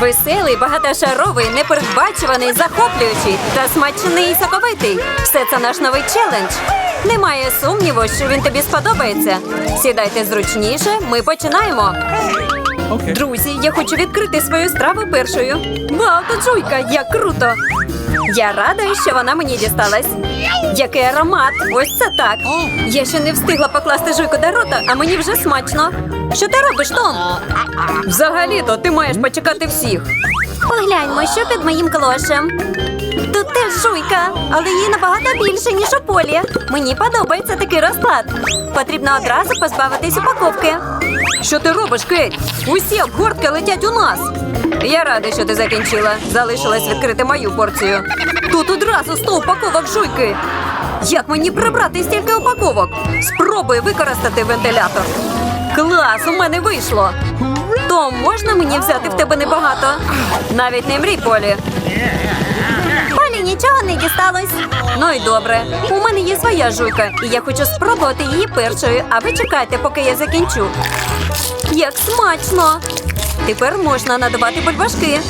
Веселий, багатошаровий, непередбачуваний, захоплюючий та смачний і соковитий. Все це наш новий челендж. Немає сумніву, що він тобі сподобається. Сідайте зручніше, ми починаємо. Друзі, я хочу відкрити свою страву першою. Вау, тут жуйка, як круто! Я рада, що вона мені дісталась. Який аромат! Ось це так. Я ще не встигла покласти жуйку до рота, а мені вже смачно. Що ти робиш, Том? Взагалі-то ти маєш почекати всіх. Погляньмо, що під моїм клошем. Тут теж жуйка, але її набагато більше, ніж у полі. Мені подобається такий розклад. Потрібно одразу позбавитись упаковки. Що ти робиш, Кейт? Усі обгортки летять у нас. Я рада, що ти закінчила. Залишилось відкрити мою порцію. Тут одразу 100 упаковок жуйки. Як мені прибрати стільки упаковок? Спробуй використати вентилятор. Клас, у мене вийшло. Том, можна мені взяти в тебе небагато? Навіть не мрій, Полі. Не дісталось. Ну і добре. У мене є своя жуйка, і я хочу спробувати її першою, а ви чекайте, поки я закінчу. Як смачно! Тепер можна надавати бульбашки.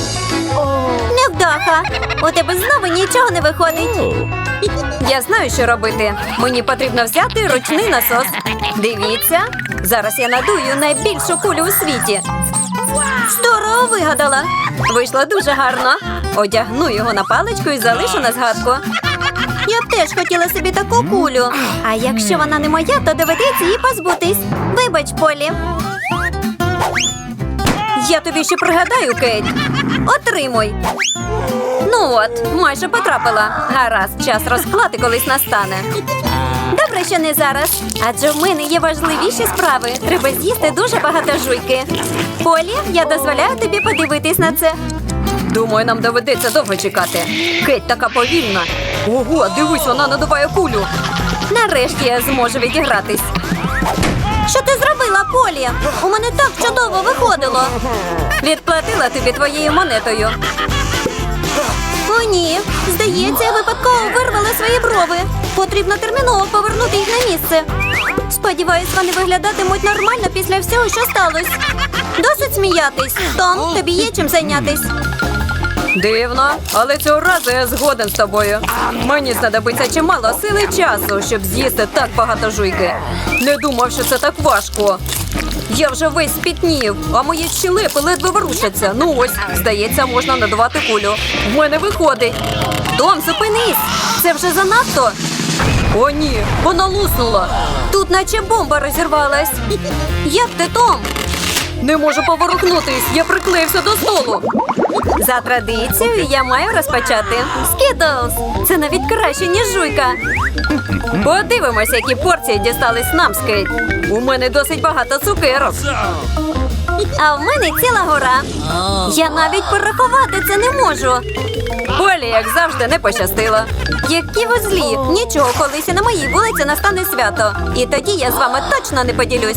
Невдаха! У тебе знову нічого не виходить. Я знаю, що робити. Мені потрібно взяти ручний насос. Дивіться, зараз я надую найбільшу кулю у світі. Здорово вигадала. Вийшло дуже гарно. Одягну його на паличку і залишу на згадку. Я б теж хотіла собі таку кулю. А якщо вона не моя, то доведеться її позбутись. Вибач, Полі. Я тобі ще пригадаю, Кейт. Отримуй. Ну от, майже потрапила. Гаразд, час розклати колись настане. Добре, що не зараз. Адже в мене є важливіші справи. Треба з'їсти дуже багато жуйки. Полі, я дозволяю тобі подивитись на це. Думаю, нам доведеться довго чекати. Кеть така повільна. Ого, дивись, вона надуває кулю. Нарешті я зможу відігратись. Що ти зробила, Полі? У мене так чудово виходило. Відплатила тобі твоєю монетою. О, ні. Здається, я випадково вирвала свої брови. Потрібно терміново повернути їх на місце. Сподіваюсь, вони виглядатимуть нормально після всього, що сталося. Досить сміятись. Том, тобі є чим зайнятись. Дивно, але цього разу я згоден з тобою. Мені знадобиться чимало сили часу, щоб з'їсти так багато жуйки. Не думав, що це так важко. Я вже весь спітнів, а мої щелепи ледве ворушаться. Ну ось, здається, можна надавати кулю. В мене виходить. Том, зупинись! Це вже занадто. О, ні, вона луснула. Тут наче бомба розірвалась. Як ти, Том? Не можу поворухнутись, я приклеївся до столу. За традицією я маю розпочати. Скітлз! Це навіть краще, ніж жуйка. Подивимося, які порції дістались нам, Скейт. У мене досить багато цукерок. А в мене ціла гора. Я навіть порахувати це не можу. Полі, як завжди, не пощастило. Які ви злі! Нічого, колись і на моїй вулиці настане свято. І тоді я з вами точно не поділюсь.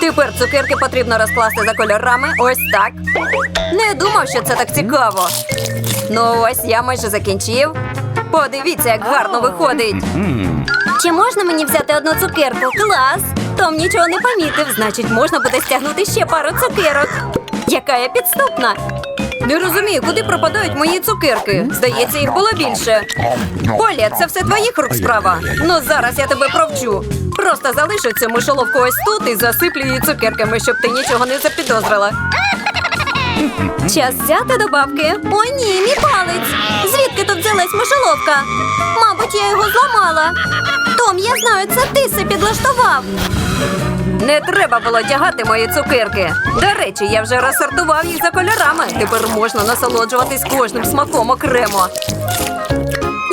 Тепер цукерки потрібно розкласти за кольорами. Ось так. Не думав, що це так цікаво. Ну ось я майже закінчив. Подивіться, як гарно виходить. Чи можна мені взяти одну цукерку? Клас! Том нічого не помітив, значить, можна буде стягнути ще пару цукерок. Яка я підступна. Не розумію, куди пропадають мої цукерки. Здається, їх було більше. Поля, це все твоїх рук справа. Ну зараз я тебе провчу. Просто залишу цю мишоловку ось тут і засиплю її цукерками, щоб ти нічого не запідозрила. Час взяти до бабки. О, ні, мій палець. Звідки тут взялась мишоловка? Мабуть, я його зламала. Том, я знаю, це ти це підлаштував. Не треба було тягати мої цукерки. До речі, я вже розсортував їх за кольорами. Тепер можна насолоджуватись кожним смаком окремо.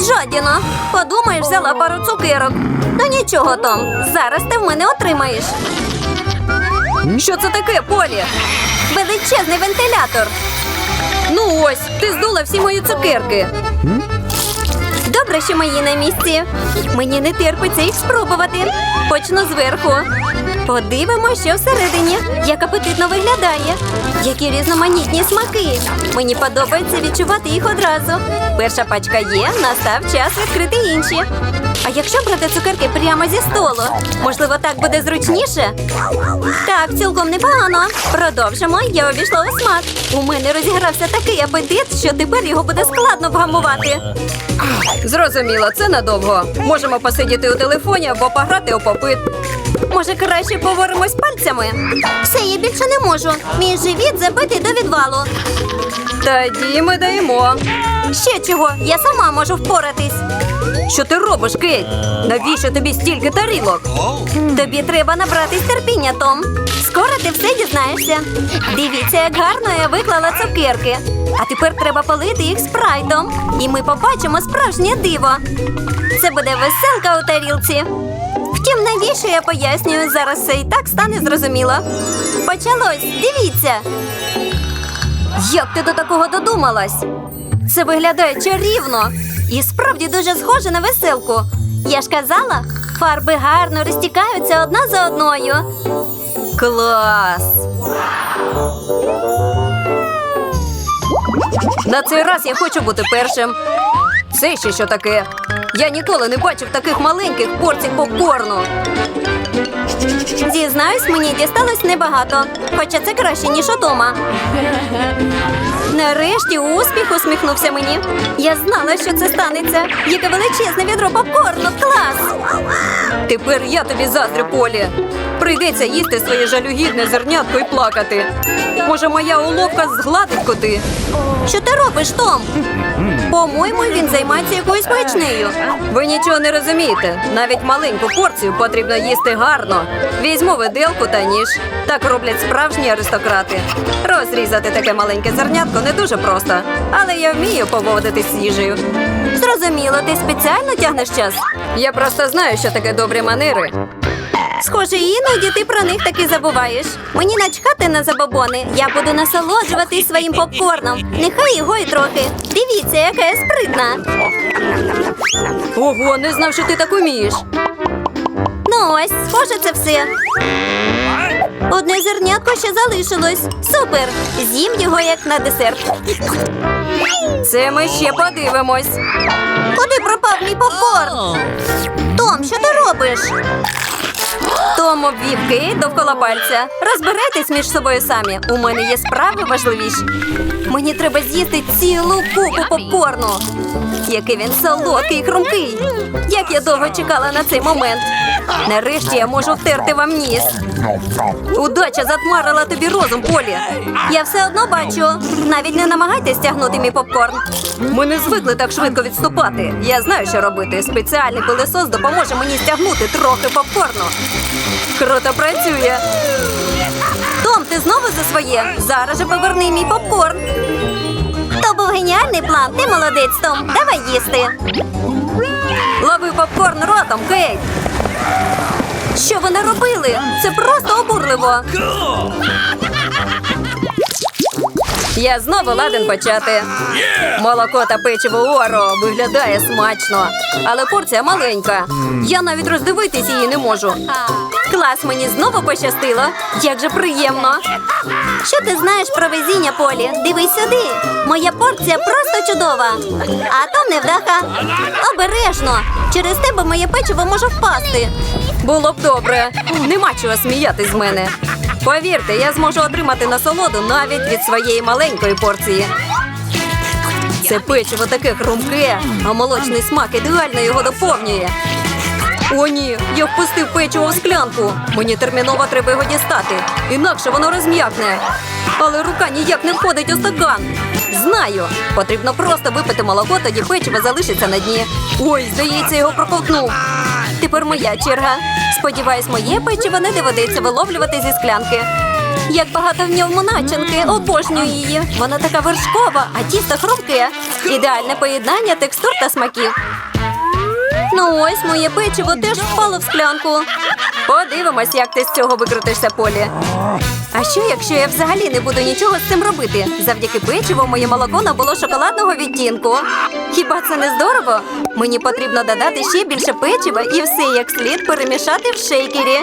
Жадіна, подумаєш, взяла пару цукерок. Ну нічого, Том, зараз ти в мене отримаєш. Що це таке, Полі? Величезний вентилятор. Ну ось, ти здула всі мої цукерки. Добре, що мої на місці. Мені не терпиться їх спробувати. Почну зверху. Подивимося, що всередині. Як апетитно виглядає. Які різноманітні смаки. Мені подобається відчувати їх одразу. Перша пачка є, настав час відкрити інші. А якщо брати цукерки прямо зі столу, можливо, так буде зручніше? Так, цілком непогано. Продовжимо. Я обійшла у смак. У мене розігрався такий апетит, що тепер його буде складно вгамувати. Зрозуміло, це надовго. Можемо посидіти у телефоні або пограти у попит. Може, краще поворимось пальцями? Все, я більше не можу. Мій живіт забитий до відвалу. Тоді ми даємо. Ще чого? Я сама можу впоратись. Що ти робиш, Кейт? Навіщо тобі стільки тарілок? Тобі треба набратись терпіння, Том. Скоро ти все дізнаєшся. Дивіться, як гарно я виклала цукерки. А тепер треба полити їх спрайтом. І ми побачимо справжнє диво. Це буде веселка у тарілці. Втім, я пояснюю, зараз все і так стане зрозуміло. Почалось, дивіться. Як ти до такого додумалась? Це виглядає чарівно і справді дуже схоже на веселку. Я ж казала, фарби гарно розтікаються одна за одною. Клас! На цей раз я хочу бути першим. Це ще що таке? Я ніколи не бачив таких маленьких порцій попкорну. Зізнаюсь, мені дісталось небагато, хоча це краще, ніж удома. Нарешті успіх усміхнувся мені. Я знала, що це станеться. Яке величезне відро попкорну. Клас! Тепер я тобі заздрю, Полі. Прийдеться їсти своє жалюгідне зернятко і плакати. Може, моя уловка згладить коти? Що ти робиш, Том? По-моєму, він займається якоюсь маячнею. Ви нічого не розумієте. Навіть маленьку порцію потрібно їсти гарно. Візьму виделку та ніж. Так роблять справжні аристократи. Розрізати таке маленьке зернятко не дуже просто, але я вмію поводитись з їжею. Зрозуміло, ти спеціально тягнеш час. Я просто знаю, що таке добрі манери. Схоже, іноді ти про них таки забуваєш. Мені начхати на забобони. Я буду насолоджуватись своїм попкорном. Нехай його і трохи. Дивіться, яка я спритна. Ого, не знав, що ти так умієш. Ось, схоже, це все. Одне зернятко ще залишилось. Супер! З'їм його як на десерт. Це ми ще подивимось. Куди пропав мій попкорн? Том, що ти робиш? Том обвів Кейт довкола пальця. Розбирайтесь між собою самі. У мене є справи важливіші. Мені треба з'їсти цілу купу попкорну. Який він солодкий і хрумкий. Як я довго чекала на цей момент. Нарешті я можу втерти вам ніс. Удача затмарила тобі розум, Полі. Я все одно бачу. Навіть не намагайтесь тягнути мій попкорн. Ми не звикли так швидко відступати. Я знаю, що робити. Спеціальний пилесос допоможе мені стягнути трохи попкорну. Круто працює. Том, ти знову за своє. Зараз же поверни мій попкорн. То був геніальний план. Ти молодець, Том. Давай їсти. Лови попкорн ротом, Кейт. Що ви наробили? Це просто обурливо. Я знову ладен почати. Молоко та печиво Оро виглядає смачно, але порція маленька. Я навіть роздивитись її не можу. Клас, мені знову пощастило. Як же приємно. Що ти знаєш про везіння, Полі? Дивись сюди. Моя порція просто чудова. А то невдаха. Обережно. Через тебе моє печиво може впасти. Було б добре. Нема чого сміятись з мене. Повірте, я зможу отримати насолоду навіть від своєї маленької порції. Це печиво таке хрумке, а молочний смак ідеально його доповнює. О, ні, я впустив печиво в склянку. Мені терміново треба його дістати, інакше воно розм'якне. Але рука ніяк не входить у стакан. Знаю, потрібно просто випити молоко, тоді печиво залишиться на дні. Ой, здається, його проковтнув. Тепер моя черга. Сподіваюсь, моє печиво не доведеться виловлювати зі склянки. Як багато в ньому начинки, обожнюю її. Вона така вершкова, а тісто хрумке. Ідеальне поєднання текстур та смаків. Ну ось моє печиво теж впало в склянку. Подивимось, як ти з цього викрутишся, Полі. А що, якщо я взагалі не буду нічого з цим робити? Завдяки печиву моє молоко набуло шоколадного відтінку. Хіба це не здорово? Мені потрібно додати ще більше печива і все як слід перемішати в шейкері.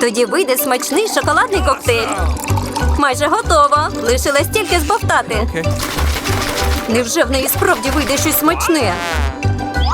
Тоді вийде смачний шоколадний коктейль. Майже готово. Лишилось тільки збовтати. Невже в неї справді вийде щось смачне?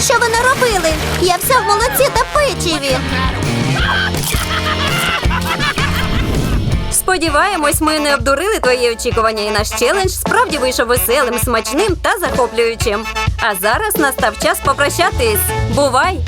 Що ви наробили? Я вся в молоці та печиві. Сподіваємось, ми не обдурили твої очікування, і наш челендж справді вийшов веселим, смачним та захоплюючим. А зараз настав час попрощатись. Бувай!